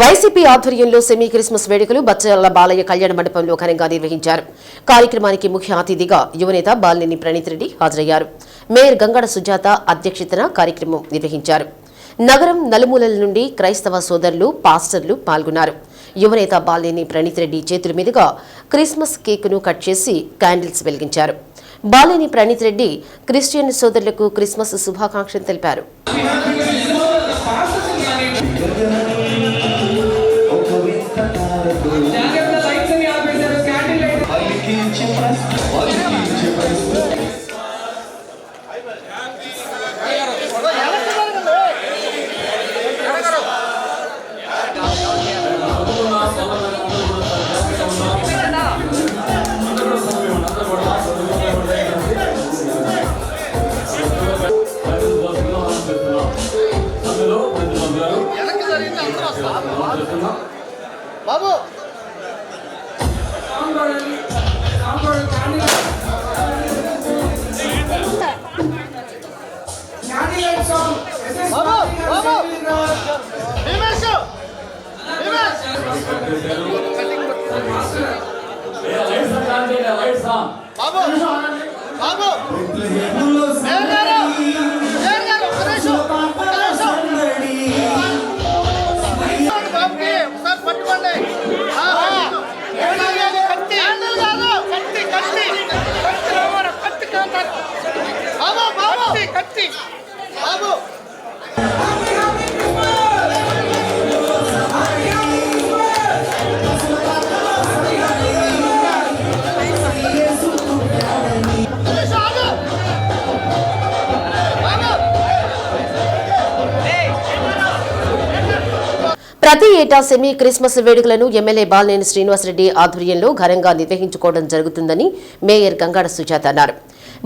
YCP ఆధ్వర్యంలో semi Christmas వేడుకలు బచ్చల బాలయ్య కళ్యాణ మండపంలో ఘనంగా నిర్వహించారు. కార్యక్రమానికి ముఖ్య అతిథిగా యువనేత బాలినేని ప్రణీత్ రెడ్డి హాజరయ్యారు. మేయర్ గంగడ సుజాత అధ్యక్షతన కార్యక్రమం నిర్వహించారు. నగరం నలుమూలల నుండి క్రైస్తవ సోదరులు పాస్టర్లు పాల్గొన్నారు. యువనేత బాలినేని ప్రణీత్ రెడ్డి చేతుల మీదుగా క్రిస్మస్ కేకును కట్ చేసి క్యాండిల్స్ వెలిగించారు. బాలేని ప్రణీత్ రెడ్డి క్రిస్టియన్ సోదరులకు క్రిస్మస్ శుభాకాంక్షలు తెలిపారు. బాబు బాబు ప్రతి ఏటా సెమీ క్రిస్మస్ వేడుకలను ఎమ్మెల్యే బాలినేని శ్రీనివాసరెడ్డి ఆధ్వర్యంలో ఘనంగా నిర్వహించుకోవడం జరుగుతుందని మేయర్ గంగాడ సుజాత అన్నారు.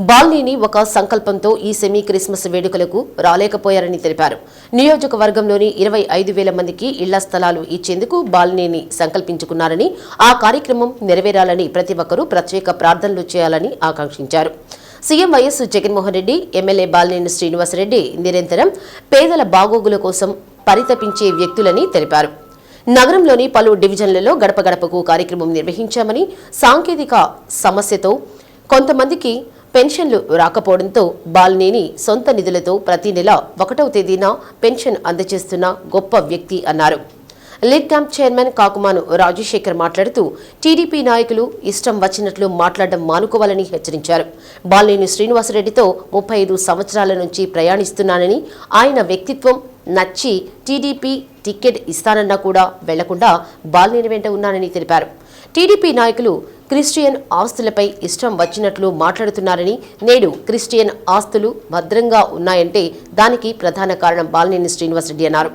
బాలినేని ఒక సంకల్పంతో ఈ సెమీ క్రిస్మస్ వేడుకలకు రాలేకపోయారని తెలిపారు. నియోజకవర్గంలోని ఇరవై ఐదు వేల మందికి ఇళ్ళ స్థలాలు ఇచ్చేందుకు బాలినేని సంకల్పించుకున్నారని ఆ కార్యక్రమం నెరవేరాలని ప్రతి ఒక్కరూ ప్రత్యేక ప్రార్థనలు చేయాలని ఆకాంక్షించారు. CM YS Jaganmohan Reddy MLA Balineni Srinivasa Reddy నిరంతరం పేదల బాగోగుల కోసం పరితపించే వ్యక్తులని తెలిపారు. నగరంలోని పలు డివిజన్లలో గడప గడపకు కార్యక్రమం నిర్వహించామని సాంకేతిక సమస్యతో కొంతమందికి పెన్షన్లు రాకపోవడంతో బాలినేని సొంత నిధులతో ప్రతి నెల ఒకటవ తేదీన పెన్షన్ అందజేస్తున్న గొప్ప వ్యక్తి అన్నారు. Lead camp chairman Kakumanu Rajasekhar మాట్లాడుతూ టీడీపీ నాయకులు ఇష్టం వచ్చినట్లు మాట్లాడడం మానుకోవాలని హెచ్చరించారు. బాలినేని శ్రీనివాసరెడ్డితో ముప్పై ఐదు సంవత్సరాల నుంచి ప్రయాణిస్తున్నానని ఆయన వ్యక్తిత్వం నచ్చి టీడీపీ టికెట్ ఇస్తానన్నా కూడా వెళ్ళకుండా బాలినేని వెంట ఉన్నానని తెలిపారు. టీడీపీ నాయకులు క్రిస్టియన్ ఆస్తులపై ఇష్టం వచ్చినట్లు మాట్లాడుతున్నారని నేడు క్రిస్టియన్ ఆస్తులు భద్రంగా ఉన్నాయంటే దానికి ప్రధాన కారణం బాలినేని శ్రీనివాసరెడ్డి అన్నారు.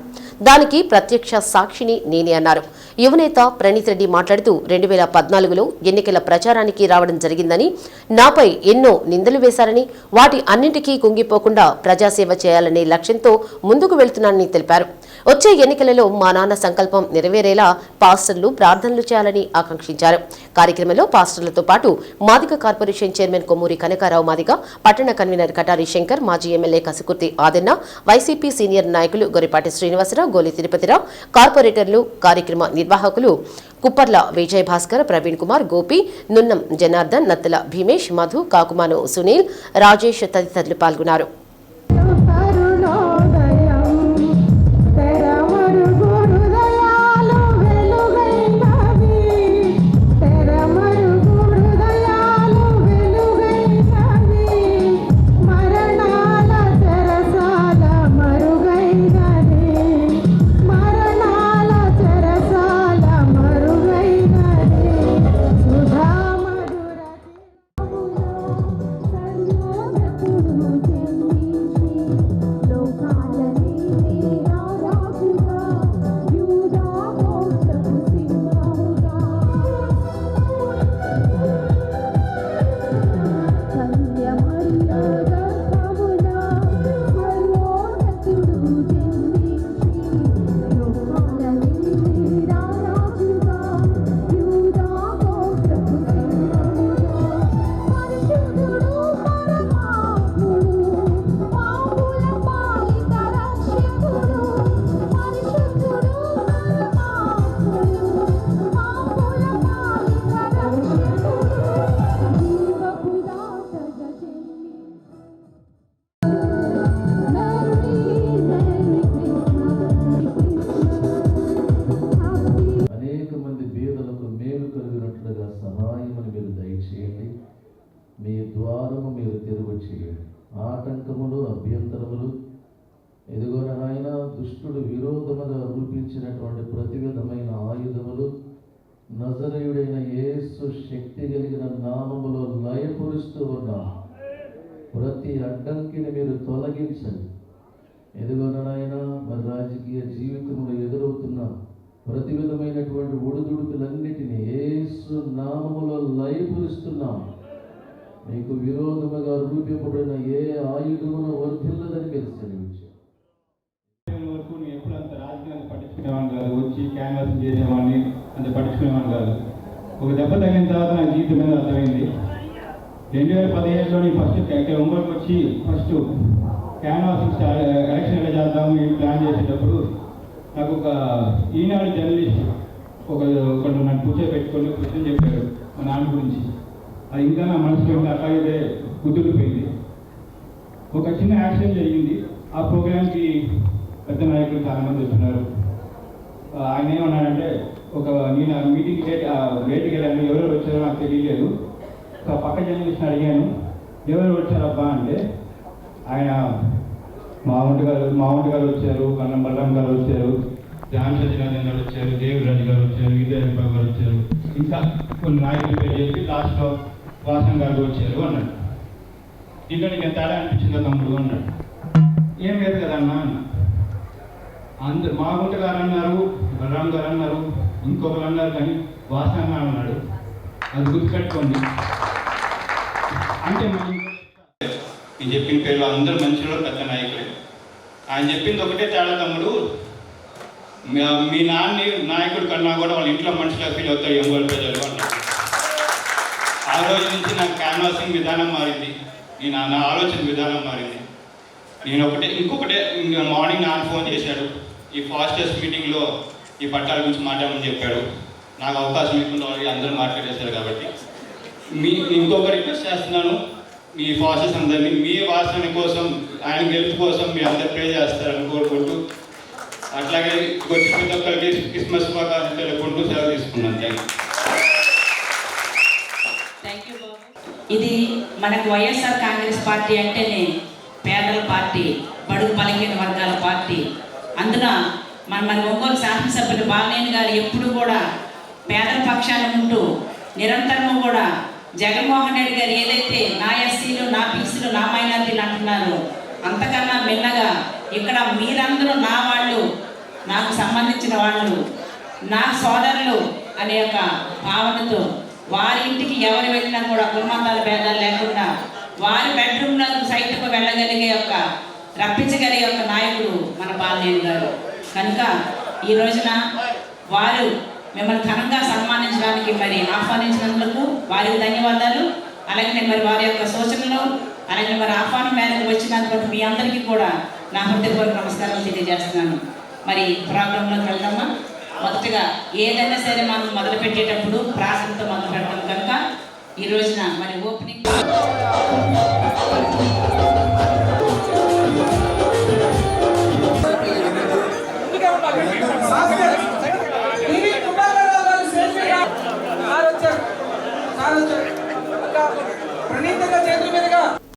దానికి ప్రత్యక్ష సాక్షిని నేనే అన్నారు. యువనేత ప్రణీత్ రెడ్డి మాట్లాడుతూ రెండు వేల పద్నాలుగులో ఎన్నికల ప్రచారానికి రావడం జరిగిందని నాపై ఎన్నో నిందలు వేశారని వాటి అన్నింటికీ కుంగిపోకుండా ప్రజాసేవ చేయాలనే లక్ష్యంతో ముందుకు వెళ్తున్నానని తెలిపారు. వచ్చే ఎన్నికలలో మా నాన్న సంకల్పం నెరవేరేలా పాస్టర్లు ప్రార్థనలు చేయాలని ఆకాంక్షించారు. కార్యక్రమంలో పాస్టర్లతో పాటు మాదిక కార్పొరేషన్ చైర్మన్ కొమ్మూరి కనకారావు మాదిగ పట్టణ కన్వీనర్ కటారి శంకర్ మాజీ ఎమ్మెల్యే కసుకుర్తి ఆదెన్న వైసీపీ సీనియర్ నాయకులు గొరిపాటి శ్రీనివాసరావు గోలి తిరుపతిరావు కార్పొరేటర్లు కార్యక్రమ నిర్వాహకులు కుప్పర్ల విజయ్ భాస్కర్ ప్రవీణ్ కుమార్ గోపి నున్నం జనార్దన్ నత్తల భీమేష్ మధు కాకుమాను సునీల్ రాజేష్ తదితరులు పాల్గొన్నారు. ఇచ్చినటువంటి ప్రతి విధమైన ఆయుధములు నజరయుడైన ఏసు శక్తి కలిగిన నామములో లయపరుస్తూ ఉన్నా. ప్రతి అడ్డంకిని మీరు తొలగించండి. ఎదుగునైనా మరి రాజకీయ జీవితంలో ఎదురవుతున్న ప్రతి విధమైనటువంటి ఒడిదుడుకులన్నిటినీ ఏసు నామములో లయపరుస్తున్నాం. మీకు విరోధముగా రూపింపబడిన ఏ ఆయుధమును వర్ధిల్లదని మీరు తెలియచ్చు వచ్చి క్యాన్వాసింగ్ చేసేవాడిని అంత పట్టించుకునేవాడిని కాదు. ఒక దెబ్బ తగిన తర్వాత నా జీవితం మీద అర్థమైంది. రెండు వేల పదిహేడులో నేను ఫస్ట్ ఇక్కడ ఒంగోలుకి వచ్చి ఫస్ట్ క్యాన్వాసింగ్ స్టార్ట్ ఎలక్షన్ ఎలా చేద్దాము ఏం ప్లాన్ చేసేటప్పుడు నాకు ఒక ఈనాడు జర్నలిస్ట్ ఒక ఒకళ్ళు నన్ను కూర్చోబెట్టుకొని క్వశ్చన్ చెప్పారు మా నాన్న గురించి. అది ఇంకా నా మనసులో ఇంకా అట్లాగే కుదురుపోయింది ఒక చిన్న యాక్సిడెంట్ జరిగింది. ఆ ప్రోగ్రామ్కి పెద్ద నాయకులు చాలామంది వస్తున్నారు. ఆయన ఏమన్నాడంటే ఒక నేను మీటింగ్ డేట్ డేట్కి వెళ్ళాను ఎవరెవరు వచ్చారో నాకు తెలియలేదు. ఒక పక్క జర్నలిస్ట్ అడిగాను ఎవరు వచ్చారబ్బా? అంటే ఆయన మామూలు గారు మామూలు గారు వచ్చారు కన్నం బలరాం గారు వచ్చారు ధ్యాన్ సత్యనారాయణ గారు వచ్చారు దేవరాజు గారు వచ్చారు విజయబాబు గారు వచ్చారు ఇంకా కొన్ని నాయకులు పేరు చెప్పి లాస్ట్లో వాసన్ గారు వచ్చారు అన్నాడు. దీంట్లో నీకు తేడా అనిపించిందో తమ్ముడు? అన్నాడు. ఏం లేదు కదా అన్నా అందరు మాగుంట గారు అన్నారు బలరాం గారు అన్నారు ఇంకొకరు అన్నారు కానీ వాసన అన్నాడు అది గుర్తుపెట్టుకోండి. అంటే నేను చెప్పిన పేర్లు అందరు మనుషులు పెద్ద నాయకులే. ఆయన చెప్పింది ఒకటే తేడా తమ్ముడు. మీ- మీ నాన్న నాయకుడు కన్నా కూడా వాళ్ళ ఇంట్లో మనుషులు ఫీల్ అవుతారు ఒంగోలు ప్రజలు అన్నాడు ఆ రోజు నుంచి నాకు క్యాన్వాసింగ్ విధానం మారింది. నేను నా- ఆలోచన విధానం మారింది. నేను ఒకటే ఇంకొకటే ఇంకా మార్నింగ్ నాకు ఫోన్ చేశాడు. ఈ ఫాస్టెస్ట్ మీటింగ్లో ఈ పట్టాల గురించి మాట్లాడమని చెప్పాడు. నాకు అవకాశం ఇవ్వకుండా వాళ్ళు అందరూ మాట్లాడేశారు కాబట్టి. మీ ఇంకొక రిక్వెస్ట్ చేస్తున్నాను. మీ ఫాస్టెస్ అందరినీ మీ వాసన కోసం ఆయన గెలుపు కోసం మీరు అందరు ప్రే చేస్తారని కోరుకుంటూ అట్లాగే వచ్చి ప్రతి ఒక్కరికి క్రిస్మస్ శుభాకాంక్షలు తెలుపుకుంటూ సెలవు తీసుకున్నాను. థ్యాంక్ యూ ఇది మనకు వైఎస్ఆర్ కాంగ్రెస్ పార్టీ అంటేనే పేదల పార్టీ బడుగు బలహీన వర్గాల పార్టీ. అందున మన మన ఒంగోలు శాసనసభ్యులు బాలనేని గారు ఎప్పుడు కూడా పేదల పక్షాన ఉంటూ నిరంతరము కూడా జగన్మోహన్ రెడ్డి గారు ఏదైతే నా ఎస్సీలు నా బీసీలు నా మైనార్టీలు అంటున్నారో అంతకన్నా మిన్నగా ఇక్కడ మీరందరూ నా వాళ్ళు నాకు సంబంధించిన వాళ్ళు నా సోదరులు అనే ఒక భావనతో వారి ఇంటికి ఎవరు వెళ్ళినా కూడా కుటుంబాల భేదాలు లేకుండా వారి బెడ్రూమ్లకు సైట్కు వెళ్ళగలిగే యొక్క రప్పించగలిగే ఒక నాయకుడు మన బాలనేని గారు. కనుక ఈ రోజున వారు మిమ్మల్ని ఘనంగా సన్మానించడానికి మరి ఆహ్వానించినందుకు వారికి ధన్యవాదాలు. అలాగే మరి వారి యొక్క సూచనలు అలాగే మరి ఆహ్వానం మేరకు వచ్చినందుకు మీ అందరికీ కూడా నా హృదయపూర్వక నమస్కారం తెలియజేస్తున్నాను. మరి ప్రోగ్రాంలోకి వెళ్దామా? మొదటగా ఏదైనా సరే మనం మొదలు పెట్టేటప్పుడు ప్రాసంతో మొదలు పెడతాం. కనుక ఈ రోజున మరి ఓపెనింగ్